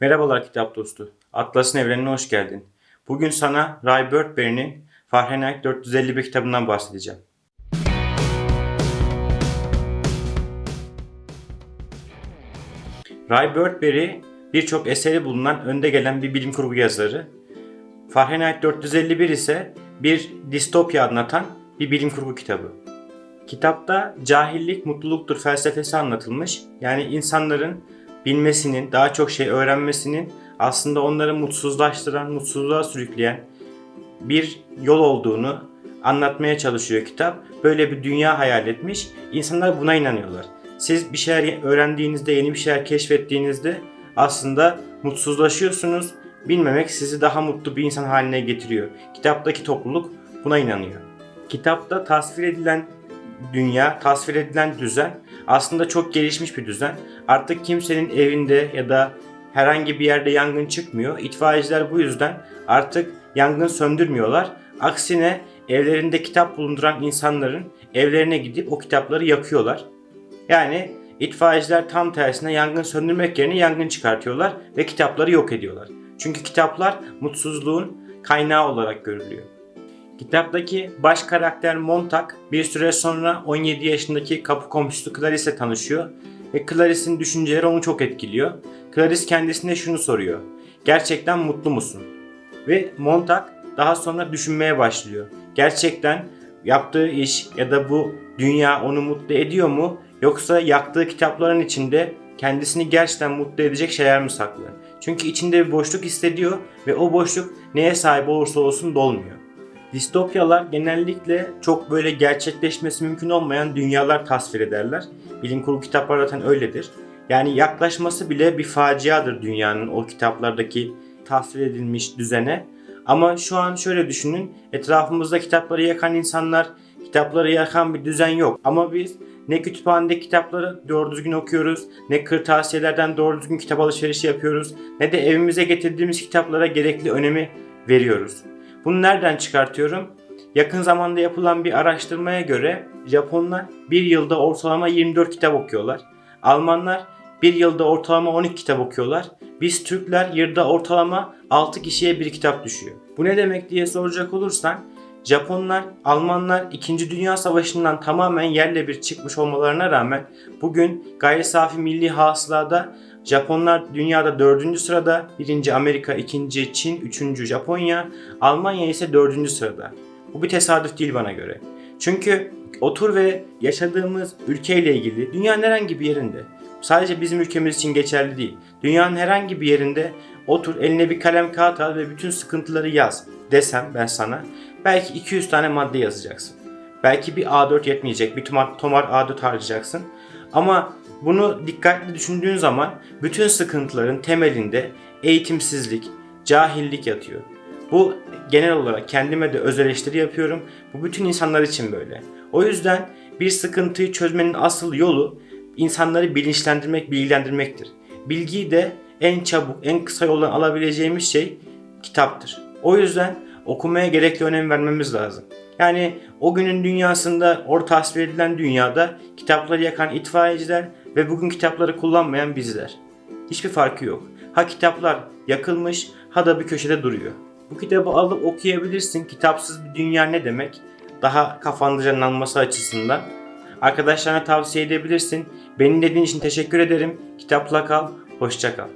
Merhabalar kitap dostu. Atlas'ın evrenine hoş geldin. Bugün sana Ray Bradbury'nin Fahrenheit 451 kitabından bahsedeceğim. Ray Bradbury birçok eseri bulunan önde gelen bir bilim kurgu yazarı. Fahrenheit 451 ise bir distopya anlatan bir bilim kurgu kitabı. Kitapta cahillik mutluluktur felsefesi anlatılmış. Yani insanların bilmesinin, daha çok şey öğrenmesinin aslında onları mutsuzlaştıran, mutsuzluğa sürükleyen bir yol olduğunu anlatmaya çalışıyor kitap. Böyle bir dünya hayal etmiş. İnsanlar buna inanıyorlar. Siz bir şeyler öğrendiğinizde, yeni bir şeyler keşfettiğinizde aslında mutsuzlaşıyorsunuz. Bilmemek sizi daha mutlu bir insan haline getiriyor. Kitaptaki topluluk buna inanıyor. Kitapta tasvir edilen dünya, tasvir edilen düzen aslında çok gelişmiş bir düzen. Artık kimsenin evinde ya da herhangi bir yerde yangın çıkmıyor. İtfaiyeciler bu yüzden artık yangın söndürmüyorlar. Aksine evlerinde kitap bulunduran insanların evlerine gidip o kitapları yakıyorlar. Yani itfaiyeciler tam tersine yangın söndürmek yerine yangın çıkartıyorlar ve kitapları yok ediyorlar. Çünkü kitaplar mutsuzluğun kaynağı olarak görülüyor. Kitaptaki baş karakter Montag bir süre sonra 17 yaşındaki kapı komşusu Clarice'le tanışıyor ve Clarice'in düşünceleri onu çok etkiliyor. Clarice kendisine şunu soruyor. Gerçekten mutlu musun? Ve Montag daha sonra düşünmeye başlıyor. Gerçekten yaptığı iş ya da bu dünya onu mutlu ediyor mu? Yoksa yaktığı kitapların içinde kendisini gerçekten mutlu edecek şeyler mi saklı? Çünkü içinde bir boşluk hissediyor ve o boşluk neye sahip olursa olsun dolmuyor. Distopyalar genellikle çok böyle gerçekleşmesi mümkün olmayan dünyalar tasvir ederler. Bilim kurgu kitaplar zaten öyledir. Yani yaklaşması bile bir faciadır dünyanın o kitaplardaki tasvir edilmiş düzene. Ama şu an şöyle düşünün. Etrafımızda kitapları yakan insanlar, kitapları yakan bir düzen yok. Ama biz ne kütüphanede kitapları doğru düzgün okuyoruz, ne kırtasiyelerden doğru düzgün kitap alışverişi yapıyoruz, ne de evimize getirdiğimiz kitaplara gerekli önemi veriyoruz. Bunu nereden çıkartıyorum? Yakın zamanda yapılan bir araştırmaya göre Japonlar bir yılda ortalama 24 kitap okuyorlar. Almanlar bir yılda ortalama 12 kitap okuyorlar. Biz Türkler yılda ortalama 6 kişiye bir kitap düşüyor. Bu ne demek diye soracak olursan Japonlar, Almanlar 2. Dünya Savaşı'ndan tamamen yerle bir çıkmış olmalarına rağmen bugün gayri safi milli hasılada Japonlar dünyada 4. sırada, 1. Amerika, 2. Çin, 3. Japonya, Almanya ise 4. sırada. Bu bir tesadüf değil bana göre. Çünkü otur ve yaşadığımız ülkeyle ilgili dünyanın herhangi bir yerinde, sadece bizim ülkemiz için geçerli değil. Dünyanın herhangi bir yerinde otur eline bir kalem kağıt al ve bütün sıkıntıları yaz desem ben sana belki 200 tane madde yazacaksın. Belki bir A4 yetmeyecek, bir tomar, tomar A4 harcayacaksın. Ama bunu dikkatli düşündüğün zaman bütün sıkıntıların temelinde eğitimsizlik, cahillik yatıyor. Bu genel olarak kendime de öz eleştiri yapıyorum. Bu bütün insanlar için böyle. O yüzden bir sıkıntıyı çözmenin asıl yolu insanları bilinçlendirmek, bilgilendirmektir. Bilgiyi de en çabuk, en kısa yoldan alabileceğimiz şey kitaptır. O yüzden okumaya gerekli önem vermemiz lazım. Yani o günün dünyasında, orta tasvir edilen dünyada kitapları yakan itfaiyeciler ve bugün kitapları kullanmayan bizler. Hiçbir farkı yok. Ha kitaplar yakılmış ha da bir köşede duruyor. Bu kitabı alıp okuyabilirsin. Kitapsız bir dünya ne demek? Daha kafanda canlanması açısından. Arkadaşlarına tavsiye edebilirsin. Beni dinlediğin için teşekkür ederim. Kitapla kal, hoşça kal.